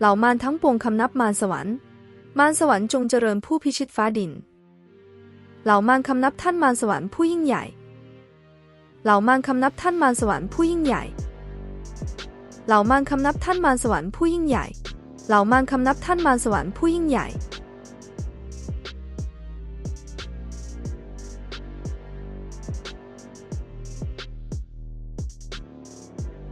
เหล่ามารทั้งปวงคำนับมารสวรรค์ มารสวรรค์จงเจริญผู้พิชิตฟ้าดิน เหล่ามารคำนับท่านมารสวรรค์ผู้ยิ่งใหญ่ เหล่ามารคำนับท่านมารสวรรค์ผู้ยิ่งใหญ่ เหล่ามารคำนับท่านมารสวรรค์ผู้ยิ่งใหญ่ เหล่ามารคำนับท่านมารสวรรค์ผู้ยิ่งใหญ่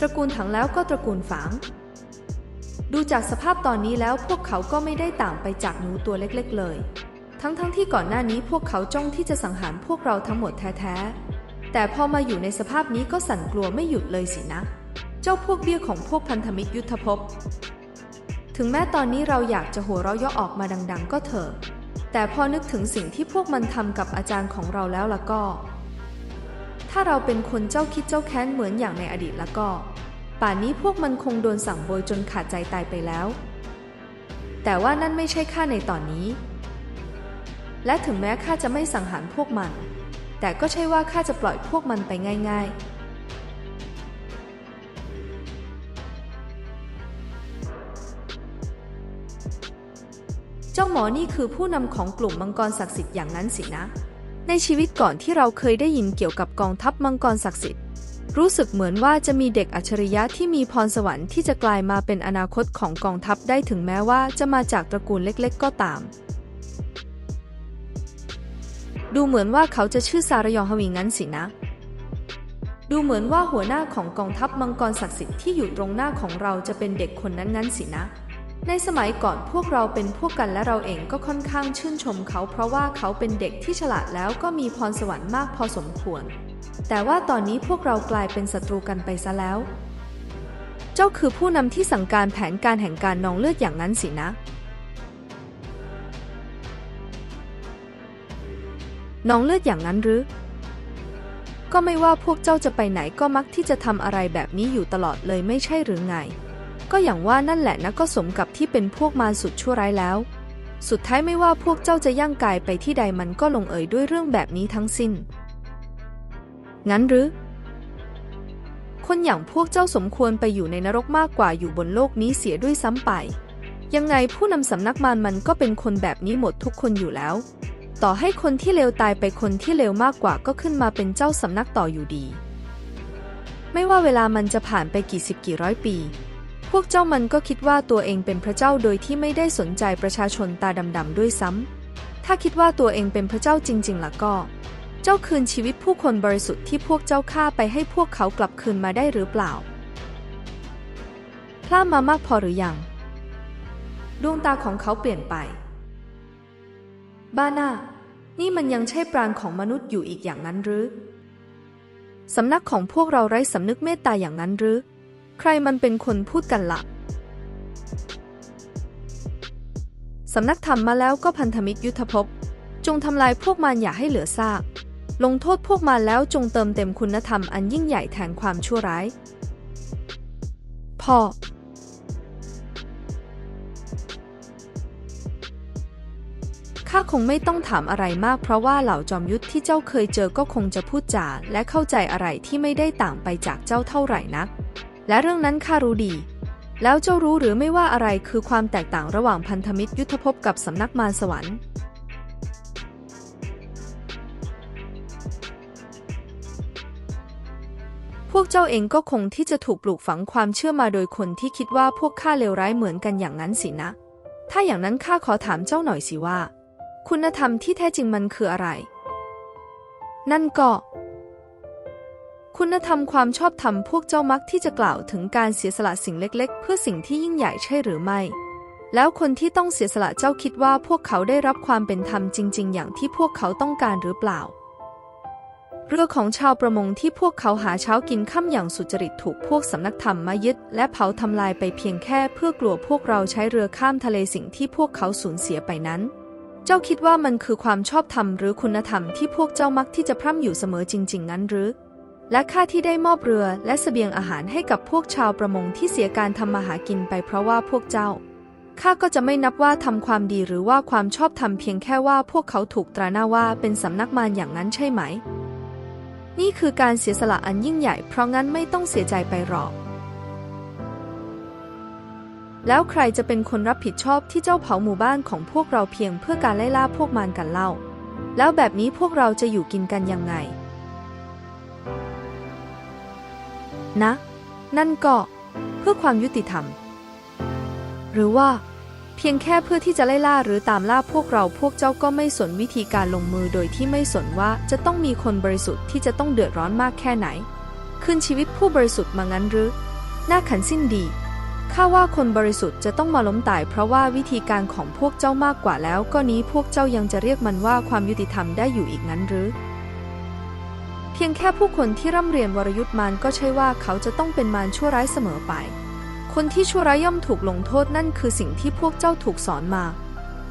ตระกูลถังแล้วก็ตระกูลฝาง ดูจากสภาพตอนนี้แล้วพวกเขาก็ไม่ได้ต่างไปจากหนูตัวเล็กๆเลย ทั้งๆทที่ก่อนหน้านี้พวกเขาจ้องที่จะสังหารพวกเราทั้งหมดแท้ๆ แต่พอมาอยู่ในสภาพนี้ก็สั่นกลัวไม่หยุดเลยสินะ เจ้าพวกเบี้ยของพวกพันธมิตรยุทธภพ ถึงแม้ตอนนี้เราอยากจะหัวเราะย่อออกมาดัง ๆ ก็เถอะ แต่พอนึกถึงสิ่งที่พวกมันทำกับอาจารย์ของเราแล้วล่ะก็ ถ้าเราเป็นคนเจ้าคิดเจ้าแค้นเหมือนอย่างในอดีตแล้วก็ ป่านนี้พวกมันคงโดนสั่งโบยจนขาดใจตายไปแล้ว แต่ว่านั่นไม่ใช่ข้าในตอนนี้ และถึงแม้ข้าจะไม่สังหารพวกมัน แต่ก็ใช่ว่าข้าจะปล่อยพวกมันไปง่ายๆเจ้าหมอนี่คือผู้นำของกลุ่มมังกรศักดิ์สิทธิ์อย่างนั้นสินะ ในชีวิตก่อนที่เราเคยได้ยินเกี่ยวกับกองทัพมังกรศักดิ์สิทธิ์ รู้สึกเหมือนว่าจะมีเด็กอัจฉริยะที่มีพรสวรรค์ที่จะกลายมาเป็นอนาคตของกองทัพได้ถึงแม้ว่าจะมาจากตระกูลเล็กๆ ก็ตาม ดูเหมือนว่าเขาจะชื่อซารยองฮวิงงั้นสินะ ดูเหมือนว่าหัวหน้าของกองทัพมังกรศักดิ์สิทธิ์ที่อยู่ตรงหน้าของเราจะเป็นเด็กคนนั้นงั้นสินะ ในสมัยก่อนพวกเราเป็นพวกกันและเราเองก็ค่อนข้างชื่นชมเขา เพราะว่าเขาเป็นเด็กที่ฉลาดแล้วก็มีพรสวรรค์มากพอสมควร แต่ว่าตอนนี้พวกเรากลายเป็นศัตรูกันไปซะแล้ว เจ้าคือผู้นำที่สั่งการแผนการแห่งการนองเลือดอย่างนั้นสินะ นองเลือดอย่างนั้นหรือ ก็ไม่ว่าพวกเจ้าจะไปไหนก็มักที่จะทำอะไรแบบนี้อยู่ตลอดเลยไม่ใช่หรือไง ก็อย่างว่านั่นแหละนะก็สมกับที่เป็นพวกมารสุดชั่วร้ายแล้ว สุดท้ายไม่ว่าพวกเจ้าจะย่างกายไปที่ใดมันก็ลงเอยด้วยเรื่องแบบนี้ทั้งสิ้น งั้นหรือ คนอย่างพวกเจ้าสมควรไปอยู่ในนรกมากกว่าอยู่บนโลกนี้เสียด้วยซ้ำไป ยังไงผู้นำสำนักมารมันก็เป็นคนแบบนี้หมดทุกคนอยู่แล้ว ต่อให้คนที่เลวตายไปคนที่เลวมากกว่าก็ขึ้นมาเป็นเจ้าสำนักต่ออยู่ดี ไม่ว่าเวลามันจะผ่านไปกี่สิบกี่ร้อยปี พวกเจ้ามันก็คิดว่าตัวเองเป็นพระเจ้าโดยที่ไม่ได้สนใจประชาชนตาดำๆด้วยซ้ำถ้าคิดว่าตัวเองเป็นพระเจ้าจริง ๆล่ะก็ เจ้าคืนชีวิตผู้คนบริสุทธิ์ที่พวกเจ้าฆ่าไปให้พวกเขากลับคืนมาได้หรือเปล่า พลาดมามากพอหรือยัง ดวงตาของเขาเปลี่ยนไป บ้าน่า นี่มันยังใช่ปราณของมนุษย์อยู่อีกอย่างนั้นหรือ สำนักของพวกเราไร้สำนึกเมตตาอย่างนั้นหรือ ใครมันเป็นคนพูดกันละ่ะสำนักทำมาแล้วก็พันธมิตรยุทธภพ จงทำลายพวกมันอย่าให้เหลือซาก ลงโทษพวกมันแล้วจงเติมเต็มคุณธรรมอันยิ่งใหญ่แทนความชั่วร้าย พ่อ ข้าคงไม่ต้องถามอะไรมากเพราะว่าเหล่าจอมยุทธที่เจ้าเคยเจอก็คงจะพูดจาและเข้าใจอะไรที่ไม่ได้ต่างไปจากเจ้าเท่าไหร่นัก และเรื่องนั้นข้ารู้ดีแล้วเจ้ารู้หรือไม่ว่าอะไรคือความแตกต่างระหว่างพันธมิตรยุทธภพกับสำนักมารสวรรค์ พวกเจ้าเองก็คงที่จะถูกปลูกฝังความเชื่อมาโดยคนที่คิดว่าพวกข้าเลวร้ายเหมือนกันอย่างนั้นสินะ ถ้าอย่างนั้นข้าขอถามเจ้าหน่อยสิว่า คุณธรรมที่แท้จริงมันคืออะไร นั่นก็ คุณธรรมความชอบธรรมพวกเจ้ามักที่จะกล่าวถึงการเสียสละสิ่งเล็กๆ เพื่อสิ่งที่ยิ่งใหญ่ใช่หรือไม่ แล้วคนที่ต้องเสียสละเจ้าคิดว่าพวกเขาได้รับความเป็นธรรมจริง ๆ อย่างที่พวกเขาต้องการหรือเปล่า เรือของชาวประมงที่พวกเขาหาเช้ากินค่ำอย่างสุจริตถูกพวกสำนักธรรมมายึด และเผาทำลายไปเพียงแค่เพื่อกลัวพวกเราใช้เรือข้ามทะเลสิ่งที่พวกเขาสูญเสียไปนั้น เจ้าคิดว่ามันคือความชอบธรรมหรือคุณธรรมที่พวกเจ้ามักที่จะพร่ำอยู่เสมอจริง ๆ นั้นหรือ และข้าที่ได้มอบเรือและเสบียงอาหารให้กับพวกชาวประมงที่เสียการทำมาหากินไปเพราะว่าพวกเจ้าข้าก็จะไม่นับว่าทำความดีหรือว่าความชอบธรรมเพียงแค่ว่าพวกเขาถูกตราหน้าว่าเป็นสำนักมารอย่างนั้นใช่ไหม นี่คือการเสียสละอันยิ่งใหญ่ เพราะงั้นไม่ต้องเสียใจไปหรอก แล้วใครจะเป็นคนรับผิดชอบที่เจ้าเผาหมู่บ้านของพวกเราเพียงเพื่อการไล่ล่าพวกมารกันเล่า แล้วแบบนี้พวกเราจะอยู่กินกันยังไง นะ นั่นก็ เพื่อความยุติธรรม หรือว่า เพียงแค่เพื่อที่จะไล่ล่าหรือตามล่าพวกเราพวกเจ้าก็ไม่สนวิธีการลงมือโดยที่ไม่สนว่าจะต้องมีคนบริสุทธิ์ที่จะต้องเดือดร้อนมากแค่ไหนคืนชีวิตผู้บริสุทธิ์มางั้นหรือน่าขันสิ้นดีข้าว่าคนบริสุทธิ์จะต้องมาล้มตายเพราะว่าวิธีการของพวกเจ้ามากกว่าแล้ว ก็นี้พวกเจ้ายังจะเรียกมันว่าความยุติธรรมได้อยู่อีกงั้นหรือ เพียงแค่ผู้คนที่ร่ำเรียนวรยุทธ์มารก็ใช่ว่าเขาจะต้องเป็นมารชั่วร้ายเสมอไป คนที่ชั่วร้ายย่อมถูกลงโทษนั่นคือสิ่งที่พวกเจ้าถูกสอนมา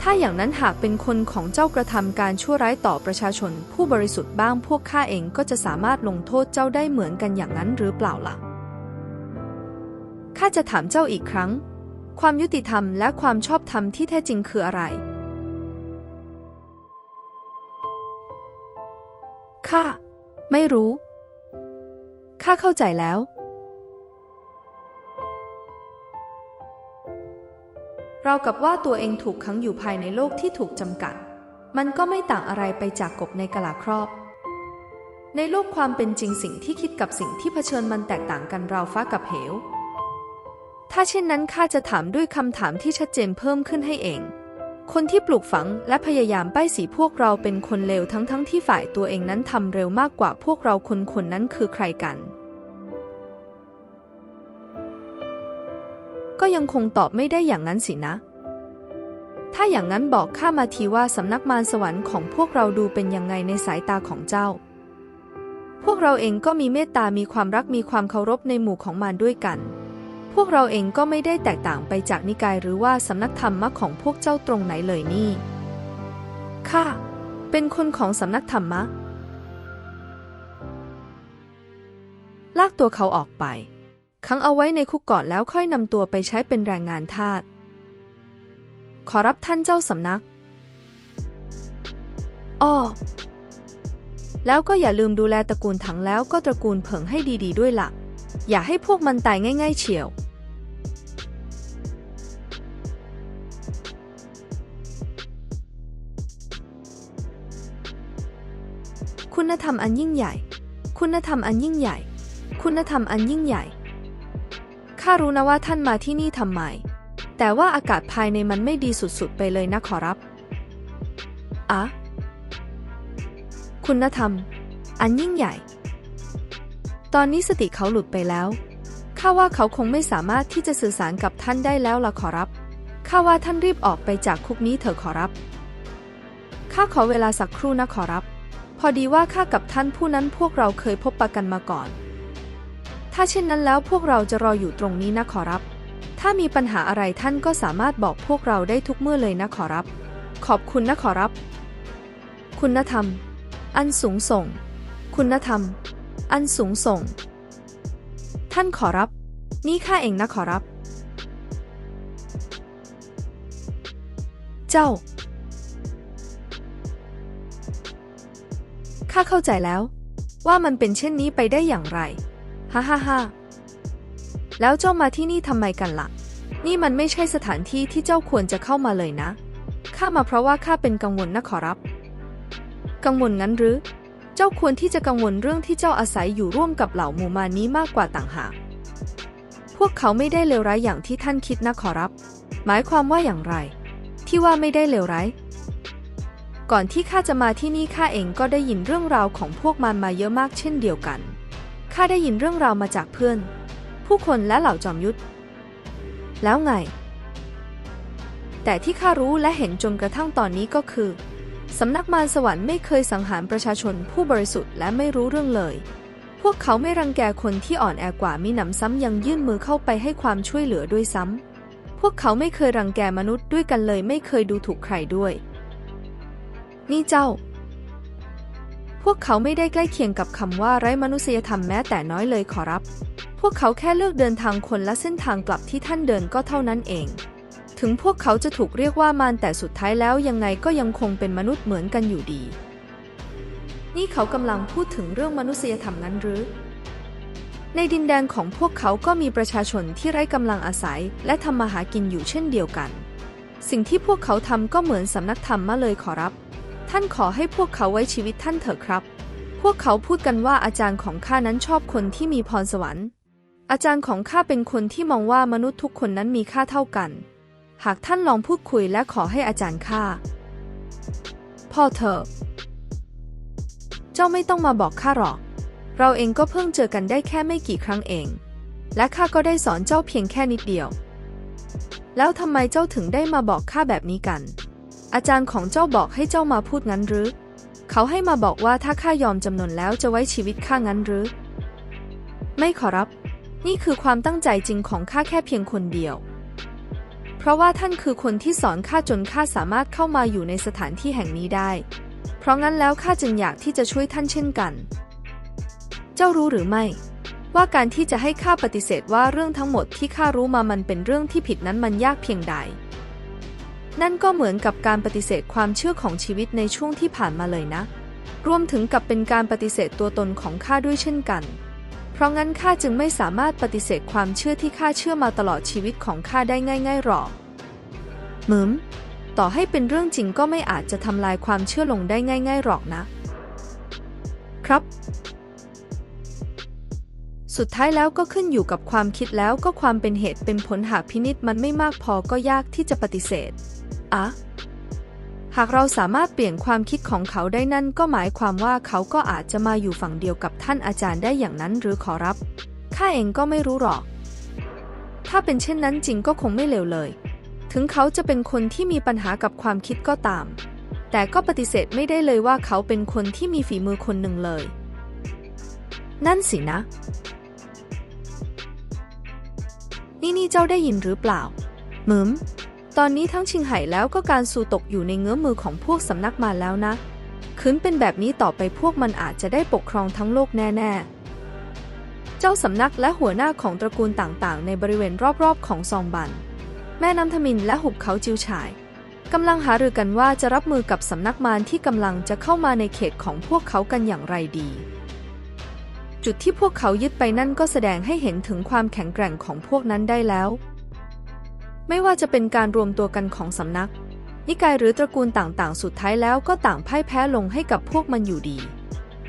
ถ้าอย่างนั้นหากเป็นคนของเจ้ากระทำการชั่วร้ายต่อประชาชน ผู้บริสุทธิ์บ้างพวกข้าเองก็จะสามารถลงโทษเจ้าได้เหมือนกันอย่างนั้นหรือเปล่าล่ะ ข้าจะถามเจ้าอีกครั้ง ความยุติธรรมและความชอบธรรมที่แท้จริงคืออะไร ข้าไม่รู้ ข้าเข้าใจแล้ว เรากับว่าตัวเองถูกขังอยู่ภายในโลกที่ถูกจำกัด มันก็ไม่ต่างอะไรไปจากกบในกะลาครอบ ในโลกความเป็นจริงสิ่งที่คิดกับสิ่งที่เผชิญมันแตกต่างกันราวฟ้ากับเหว ถ้าเช่นนั้นข้าจะถามด้วยคำถามที่ชัดเจนเพิ่มขึ้นให้เอง คนที่ปลูกฝังและพยายามป้ายสีพวกเราเป็นคนเลวทั้งๆทที่ฝ่ายตัวเองนั้นทำเร็วมากกว่าพวกเราคนคนนั้นคือใครกัน ก็ยังคงตอบไม่ได้อย่างนั้นสินะ ถ้าอย่างนั้นบอกข้ามาทีว่าสำนักมารสวรรค์ของพวกเราดูเป็นยังไงในสายตาของเจ้า พวกเราเองก็มีเมตตามีความรักมีความเคารพในหมู่ของมารด้วยกัน พวกเราเองก็ไม่ได้แตกต่างไปจากนิกายหรือว่าสำนักธรรมะของพวกเจ้าตรงไหนเลยนี่ข้าเป็นคนของสำนักธรรมะ ลากตัวเขาออกไป ขังเอาไว้ในคุกก่อนแล้วค่อยนำตัวไปใช้เป็นแรงงานทาส ขอรับท่านเจ้าสำนัก อ้อ แล้วก็อย่าลืมดูแลตระกูลถังแล้วก็ตระกูลเผิงให้ดีๆด้วยละ่ะ อย่าให้พวกมันตายง่ายๆเฉียว คุณธรรมอันยิ่งใหญ่ คุณธรรมอันยิ่งใหญ่ คุณธรรมอันยิ่งใหญ่ ข้ารู้นะว่าท่านมาที่นี่ทำไม แต่ว่าอากาศภายในมันไม่ดีสุดๆ ไปเลยนะขอรับ อะ คุณธรรม อันยิ่งใหญ่ ตอนนี้สติเขาหลุดไปแล้ว ข้าว่าเขาคงไม่สามารถที่จะสื่อสารกับท่านได้แล้วละขอรับ ข้าว่าท่านรีบออกไปจากคุกนี้เถอะขอรับ ข้าขอเวลาสักครู่นะขอรับ พอดีว่าข้ากับท่านผู้นั้นพวกเราเคยพบปะกันมาก่อน ถ้าเช่นนั้นแล้วพวกเราจะรออยู่ตรงนี้นะขอรับ ถ้ามีปัญหาอะไรท่านก็สามารถบอกพวกเราได้ทุกเมื่อเลยนะขอรับ ขอบคุณนะขอรับ คุณธรรม อันสูงส่ง คุณธรรม อันสูงส่ง ท่านขอรับ นี่ข้าเองนะขอรับ เจ้า ข้าเข้าใจแล้ว ว่ามันเป็นเช่นนี้ไปได้อย่างไร ฮ่าฮ่าฮ่าแล้วเจ้ามาที่นี่ทำไมกันละ่ะ นี่มันไม่ใช่สถานที่ที่เจ้าควรจะเข้ามาเลยนะ ข้ามาเพราะว่าข้าเป็นกังวลนะขอรับ กังวลงั้นหรือ เจ้าควรที่จะกังวลเรื่องที่เจ้าอาศัยอยู่ร่วมกับเหล่าหมู่มานี้มากกว่าต่างหาก พวกเขาไม่ได้เลวร้ายอย่างที่ท่านคิดนะขอรับ หมายความว่าอย่างไร ที่ว่าไม่ได้เลวร้ายก่อนที่ข้าจะมาที่นี่ข้าเองก็ได้ยินเรื่องราวของพวกมันมาเยอะมากเช่นเดียวกัน ข้าได้ยินเรื่องราวมาจากเพื่อน ผู้คนและเหล่าจอมยุทธ แล้วไง แต่ที่ข้ารู้และเห็นจนกระทั่งตอนนี้ก็คือ สำนักมารสวรรค์ไม่เคยสังหารประชาชนผู้บริสุทธิ์และไม่รู้เรื่องเลย พวกเขาไม่รังแกคนที่อ่อนแอกว่ามีหนำซ้ำยังยื่นมือเข้าไปให้ความช่วยเหลือด้วยซ้ำ พวกเขาไม่เคยรังแกมนุษย์ด้วยกันเลย ไม่เคยดูถูกใครด้วย นี่เจ้า พวกเขาไม่ได้ใกล้เคียงกับคำว่าไร้มนุษยธรรมแม้แต่น้อยเลยขอรับ พวกเขาแค่เลือกเดินทางคนละเส้นทางกลับที่ท่านเดินก็เท่านั้นเอง ถึงพวกเขาจะถูกเรียกว่ามารแต่สุดท้ายแล้วยังไงก็ยังคงเป็นมนุษย์เหมือนกันอยู่ดี นี่เขากำลังพูดถึงเรื่องมนุษยธรรมนั้นหรือ ในดินแดนของพวกเขาก็มีประชาชนที่ไร้กำลังอาศัย และทำมาหากินอยู่เช่นเดียวกัน สิ่งที่พวกเขาทำก็เหมือนสำนักธรรมมาเลยขอรับ ท่านขอให้พวกเขาไว้ชีวิตท่านเถอะครับ พวกเขาพูดกันว่าอาจารย์ของข้านั้นชอบคนที่มีพรสวรรค์ อาจารย์ของข้าเป็นคนที่มองว่ามนุษย์ทุกคนนั้นมีค่าเท่ากัน หากท่านลองพูดคุยและขอให้อาจารย์ข้าพ่อเถอะ เจ้าไม่ต้องมาบอกข้าหรอก เราเองก็เพิ่งเจอกันได้แค่ไม่กี่ครั้งเอง และข้าก็ได้สอนเจ้าเพียงแค่นิดเดียว แล้วทำไมเจ้าถึงได้มาบอกข้าแบบนี้กัน อาจารย์ของเจ้าบอกให้เจ้ามาพูดงั้นหรือ เขาให้มาบอกว่าถ้าข้ายอมจำนนแล้วจะไว้ชีวิตข้างั้นหรือ ไม่ขอรับ นี่คือความตั้งใจจริงของข้าแค่เพียงคนเดียว เพราะว่าท่านคือคนที่สอนข้าจนข้าสามารถเข้ามาอยู่ในสถานที่แห่งนี้ได้ เพราะงั้นแล้วข้าจึงอยากที่จะช่วยท่านเช่นกัน เจ้ารู้หรือไม่ว่าการที่จะให้ข้าปฏิเสธว่าเรื่องทั้งหมดที่ข้ารู้มามันเป็นเรื่องที่ผิดนั้นมันยากเพียงใด นั่นก็เหมือนกับการปฏิเสธความเชื่อของชีวิตในช่วงที่ผ่านมาเลยนะ รวมถึงกับเป็นการปฏิเสธตัวตนของข้าด้วยเช่นกัน เพราะงั้นข้าจึงไม่สามารถปฏิเสธความเชื่อที่ข้าเชื่อมาตลอดชีวิตของข้าได้ง่ายๆหรอกหมึมต่อให้เป็นเรื่องจริงก็ไม่อาจจะทำลายความเชื่อลงได้ง่ายๆหรอกนะ ครับ สุดท้ายแล้วก็ขึ้นอยู่กับความคิดแล้วก็ความเป็นเหตุเป็นผลหากพินิษมันไม่มากพอก็ยากที่จะปฏิเสธ อะหากเราสามารถเปลี่ยนความคิดของเขาได้นั่นก็หมายความว่าเขาก็อาจจะมาอยู่ฝั่งเดียวกับท่านอาจารย์ได้อย่างนั้นหรือขอรับ ข้าเองก็ไม่รู้หรอก ถ้าเป็นเช่นนั้นจริงก็คงไม่เลวเลย ถึงเขาจะเป็นคนที่มีปัญหากับความคิดก็ตาม แต่ก็ปฏิเสธไม่ได้เลยว่าเขาเป็นคนที่มีฝีมือคนหนึ่งเลย นั่นสินะ นี่นี่เจ้าได้ยินหรือเปล่าหมึม ตอนนี้ทั้งชิงไห่แล้วก็การสู่ตกอยู่ในเงื้อมือของพวกสำนักมาแล้วนะคืนเป็นแบบนี้ต่อไปพวกมันอาจจะได้ปกครองทั้งโลกแน่ ๆ เจ้าสำนักและหัวหน้าของตระกูลต่างๆ ในบริเวณรอบๆ ของซองบัน แม่น้ำทมินและหุบเขาจิวฉายกำลังหารือกันว่าจะรับมือกับสำนักมารที่กำลังจะเข้ามาในเขตของพวกเขากันอย่างไรดี จุดที่พวกเขายึดไปนั่นก็แสดงให้เห็นถึงความแข็งแกร่งของพวกนั้นได้แล้ว ไม่ว่าจะเป็นการรวมตัวกันของสำนัก นิกายหรือตระกูลต่างๆ สุดท้ายแล้วก็ต่างพ่ายแพ้ลงให้กับพวกมันอยู่ดี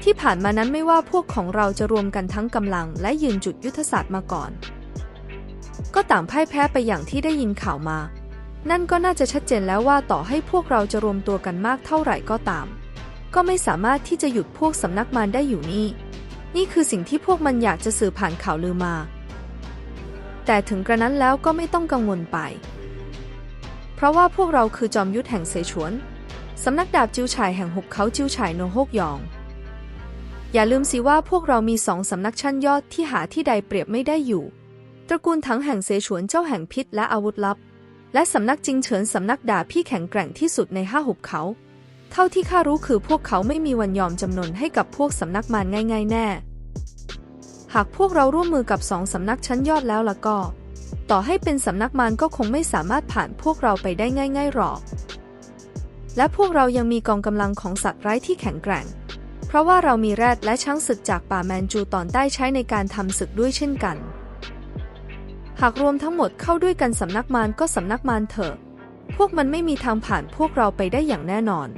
ที่ผ่านมานั้นไม่ว่าพวกของเราจะรวมกันทั้งกำลังและยืนจุดยุทธศาสตร์มาก่อน ก็ต่างพ่ายแพ้ไปอย่างที่ได้ยินข่าวมา นั่นก็น่าจะชัดเจนแล้วว่าต่อให้พวกเราจะรวมตัวกันมากเท่าไหร่ก็ตาม ก็ไม่สามารถที่จะหยุดพวกสำนักมารได้อยู่นี่ นี่คือสิ่งที่พวกมันอยากจะสื่อผ่านข่าวลือมา แต่ถึงกระนั้นแล้วก็ไม่ต้องกังวลไป เพราะว่าพวกเราคือจอมยุทธแห่งเสฉวน สำนักดาบจิวฉายแห่งหุบเขาจิวฉายโนฮกยอง อย่าลืมสิว่าพวกเรามีสองสำนักชั้นยอดที่หาที่ใดเปรียบไม่ได้อยู่ ตระกูลถังแห่งเสฉวนเจ้าแห่งพิษและอาวุธลับ และสำนักจิงเฉินสำนักดาบที่แข็งแกร่งที่สุดในห้าหุบเขา เท่าที่ข้ารู้คือพวกเขาไม่มีวันยอมจำนนให้กับพวกสำนักมารง่าย ๆ แน่ หากพวกเราร่วมมือกับสองสำนักชั้นยอดแล้วล่ะก็ ต่อให้เป็นสำนักมารก็คงไม่สามารถผ่านพวกเราไปได้ง่าย ๆหรอก และพวกเรายังมีกองกำลังของสัตว์ไร้ที่แข็งแกร่ง เพราะว่าเรามีแรดและช้างศึกจากป่าแมนจูตอนใต้ใช้ในการทำศึกด้วยเช่นกัน หากรวมทั้งหมดเข้าด้วยกันสำนักมารก็สำนักมารเถอะ พวกมันไม่มีทางผ่านพวกเราไปได้อย่างแน่นอน